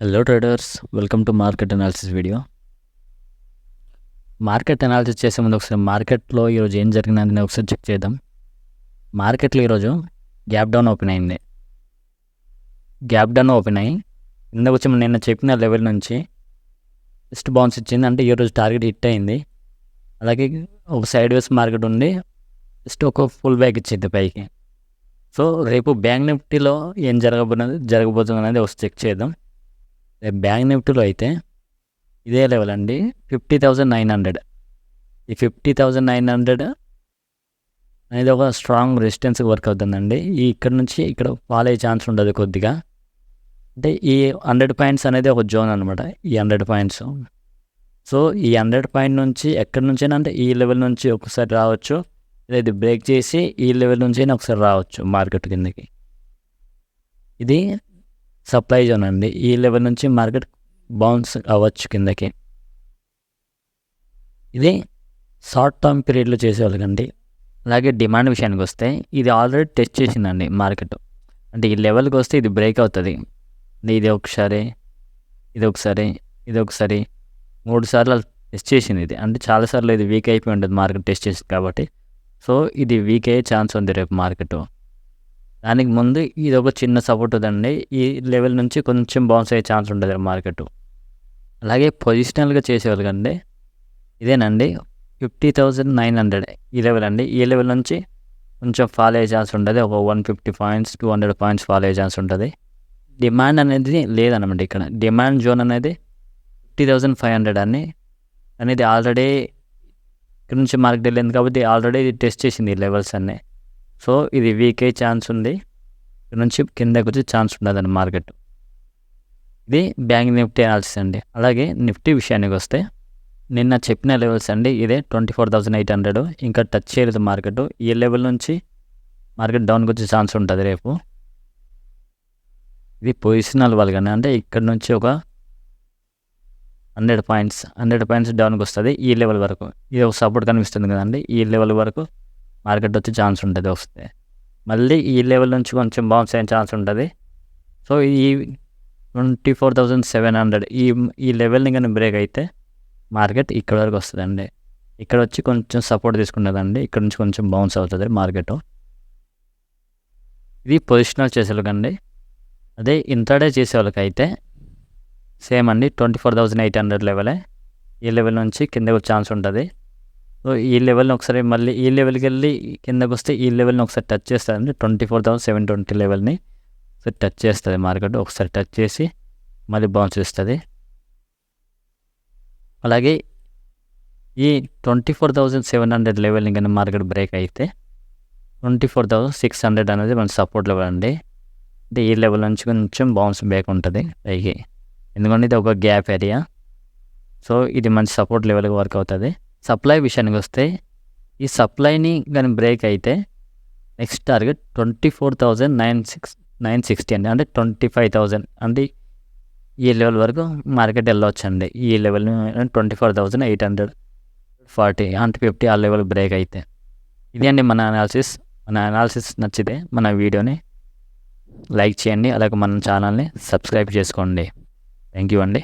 Hello traders welcome to market analysis video market analysis చేసే ముందు ఒకసారి మార్కెట్లో ఈరోజు ఏం జరిగినది ఒకసారి చెక్ చేద్దాం. మార్కెట్లో ఈరోజు గ్యాప్ డౌన్ ఓపెన్ అయింది. గ్యాప్ డౌన్ ఓపెన్ అయ్యి కింద వచ్చి నిన్న చెప్పిన లెవెల్ నుంచి ఇస్ట్ బౌన్స్ ఇచ్చింది. అంటే ఈరోజు టార్గెట్ హిట్ అయింది. అలాగే ఒక సైడ్ వేస్ మార్కెట్ ఉంది. జస్ట్ ఒక ఫుల్ బ్యాక్ ఇచ్చింది పైకి. సో రేపు బ్యాంక్ నిఫ్టీలో ఏం జరగబోతున్నది జరగబోతుంది అనేది ఒకసారి చెక్ చేద్దాం. రేపు బ్యాంక్ నిఫ్టీలో అయితే ఇదే లెవెల్ అండి. Fifty thousand nine hundred. ఈ ఫిఫ్టీ థౌజండ్ నైన్ హండ్రెడ్ అనేది ఒక స్ట్రాంగ్ రెసిస్టెన్స్ వర్క్ అవుతుందండి. ఈ ఇక్కడ నుంచి ఇక్కడ ఫాల్ అయ్యే ఛాన్స్ ఉండదు కొద్దిగా. అంటే ఈ హండ్రెడ్ పాయింట్స్ అనేది ఒక జోన్ అనమాట ఈ హండ్రెడ్ పాయింట్స్. సో ఈ హండ్రెడ్ పాయింట్ నుంచి ఎక్కడి నుంచైనా అంటే ఈ లెవెల్ నుంచి ఒకసారి రావచ్చు. లేదా ఇది బ్రేక్ చేసి ఈ లెవెల్ నుంచి అయినా ఒకసారి రావచ్చు మార్కెట్ కిందకి. ఇది సప్లై జోన్ అండి ఈ లెవెల్ నుంచి మార్కెట్ బౌన్స్ అవ్వచ్చు కిందకి. ఇది షార్ట్ టర్మ్ పీరియడ్లో చేసేవాళ్ళకండి అలాగే డిమాండ్ విషయానికి వస్తే ఇది ఆల్రెడీ టెస్ట్ చేసిందండి మార్కెట్. అంటే ఈ లెవెల్కి వస్తే ఇది బ్రేక్ అవుతుంది. ఇది ఒకసారి ఇది ఒకసారి ఇది ఒకసారి మూడు సార్లు టెస్ట్ చేసింది ఇది. అంటే చాలాసార్లు ఇది వీక్ అయిపోయి ఉంటుంది మార్కెట్ టెస్ట్ చేసింది కాబట్టి. సో ఇది వీక్ అయ్యే ఛాన్స్ ఉంది రేపు మార్కెట్. దానికి ముందు ఇది ఒక చిన్న సపోర్ట్ ఉందండి. ఈ లెవెల్ నుంచి కొంచెం బౌన్స్ అయ్యే ఛాన్స్ ఉంటుంది మార్కెట్ అలాగే పొజిషనల్గా చేసేవాళ్ళకండి ఇదేనండి. ఫిఫ్టీ థౌజండ్ నైన్ హండ్రెడ్ ఈ లెవెల్ అండి. ఈ లెవెల్ నుంచి కొంచెం ఫాల్ అయ్యే ఛాన్స్ ఉంటుంది. ఒక one fifty points two hundred points fall అయ్యే ఛాన్స్ ఉంటుంది. డిమాండ్ అనేది లేదనమాట ఇక్కడ. డిమాండ్ జోన్ అనేది ఫిఫ్టీ థౌజండ్ ఫైవ్ హండ్రెడ్ అని అనేది ఆల్రెడీ ఇక్కడ నుంచి మార్కెట్ వెళ్ళింది కాబట్టి ఆల్రెడీ ఇది టెస్ట్ చేసింది ఈ లెవెల్స్ అన్నీ. సో ఇది వీకే ఛాన్స్ ఉంది. నుంచి కిందకు వచ్చే ఛాన్స్ ఉండదండి మార్కెట్. ఇది బ్యాంక్ నిఫ్టీ అనాలిసిస్ అండి. అలాగే నిఫ్టీ విషయానికి వస్తే నిన్న చెప్పిన లెవెల్స్ అండి. ఇదే twenty four thousand eight hundred ఇంకా టచ్ చేయలేదు మార్కెట్. ఈ లెవెల్ నుంచి మార్కెట్ డౌన్కి వచ్చే ఛాన్స్ ఉంటుంది రేపు. ఇది పొజిషనల్ వాళ్ళగానే అంటే ఇక్కడ నుంచి ఒక హండ్రెడ్ పాయింట్స్ హండ్రెడ్ పాయింట్స్ డౌన్కి వస్తుంది ఈ లెవెల్ వరకు. ఇది ఒక సపోర్ట్ కనిపిస్తుంది కదండి. ఈ లెవెల్ వరకు మార్కెట్ వచ్చే ఛాన్స్ ఉంటుంది వస్తే. మళ్ళీ ఈ లెవెల్ నుంచి కొంచెం బౌన్స్ అయ్యే ఛాన్స్ ఉంటుంది. సో ఈ twenty four thousand seven hundred ఈ ఈ లెవెల్ని కానీ బ్రేక్ అయితే మార్కెట్ ఇక్కడ వరకు వస్తుందండి. ఇక్కడ వచ్చి కొంచెం సపోర్ట్ తీసుకుంటుందండి ఇక్కడ నుంచి కొంచెం బౌన్స్ అవుతుంది మార్కెట్. ఇది పొజిషనల్ చేసేవాళ్ళకండి. అదే ఇంట్రాడే చేసేవాళ్ళకైతే అయితే సేమ్ అండి. Twenty four thousand eight hundred లెవెలే. ఈ లెవెల్ నుంచి కిందకు ఛాన్స్ ఉంటుంది. ఈ లెవెల్ని ఒకసారి మళ్ళీ ఈ లెవెల్కి వెళ్ళి కిందకు వస్తే ఈ లెవెల్ని ఒకసారి టచ్ చేస్తుంది twenty four thousand seven twenty లెవెల్ని ఒకసారి టచ్ చేస్తుంది మార్కెట్. ఒకసారి టచ్ చేసి మళ్ళీ బౌన్స్ ఇస్తుంది అలాగే ఈ twenty four thousand seven hundred లెవెల్ని కానీ మార్కెట్ బ్రేక్ అయితే twenty four thousand six hundred అనేది మన సపోర్ట్ లెవెల్ అండి. అంటే ఈ లెవెల్ నుంచి కొంచెం బౌన్స్ బ్యాక్ ఉంటుంది. పైకి. ఎందుకంటే ఇది ఒక గ్యాప్ ఏరియా సో ఇది మంచి సపోర్ట్ లెవెల్కి వర్క్ అవుతుంది. సప్లై విషయానికి వస్తే ఈ సప్లైని కానీ బ్రేక్ అయితే next target twenty four thousand nine six nine sixty అండి అంటే ట్వంటీ ఫైవ్ థౌజండ్. అంటే ఈ లెవెల్ వరకు మార్కెట్ వెళ్ళవచ్చు అండి ఈ level twenty four thousand eight hundred forty అంటే ఫిఫ్టీ ఆ లెవెల్ బ్రేక్ అయితే. ఇది అండి మన అనాలిసిస్ మన అనాలిసిస్ నచ్చితే మన వీడియోని లైక్ చేయండి. అలాగే మన ఛానల్ని సబ్స్క్రైబ్ చేసుకోండి. థ్యాంక్ యూ అండి.